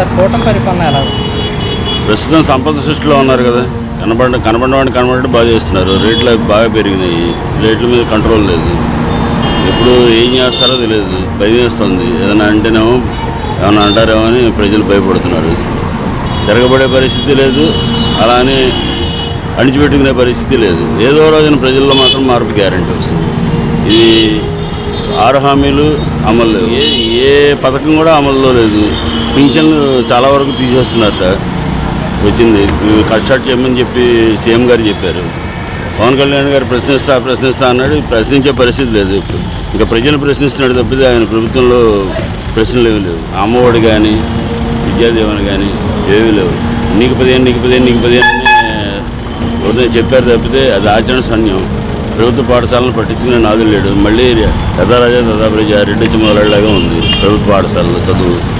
Sir కూటమి పరిపాలన ఎలా ప్రస్తుతం సంపద సృష్టిలో ఉన్నారు కదా. కనబడ కనబడవాడిని కనబడి బాగా చేస్తున్నారు. రేట్లు అవి బాగా పెరిగినాయి. రేట్ల మీద కంట్రోల్ లేదు. ఎప్పుడు ఏం చేస్తారో తెలియదు. భయం వేస్తుంది. ఏదైనా అంటేనేమో ఏమైనా అంటారేమో అని ప్రజలు భయపడుతున్నారు. తిరగబడే పరిస్థితి లేదు. అలానే అణిచిపెట్టుకునే పరిస్థితి లేదు. ఏదో రోజున ప్రజల్లో మాత్రం మార్పు గ్యారంటీ వస్తుంది. ఇది ఆరు హామీలు అమలు లేవు. ఏ ఏ పథకం కూడా అమల్లో లేదు. పింఛన్లు చాలా వరకు తీసేస్తున్నారట వచ్చింది. కట్ షాట్ చేయమని చెప్పి సీఎం గారు చెప్పారు. పవన్ కళ్యాణ్ గారు ప్రశ్నిస్తా ప్రశ్నిస్తా అన్నాడు. ప్రశ్నించే పరిస్థితి లేదు ఇప్పుడు. ఇంకా ప్రజలు ప్రశ్నిస్తున్నాడు తప్పితే ఆయన ప్రభుత్వంలో ప్రశ్నలు ఏమి లేవు. అమ్మఒడి కానీ విద్యాదీవన కానీ ఏమీ లేవు. నీకు పదిహేను నీకు పదిహేను నీకు పదిహేను అని ఉదయం చెప్పారు తప్పితే అది ఆచరణ సన్యం. ప్రభుత్వ పాఠశాలను పట్టించుకునే నాదులు లేడు. మళ్ళీ యథారాజా తథాప్రజ రెడ్డి మొదలెళ్ళగా ఉంది. ప్రభుత్వ పాఠశాలలో చదువు.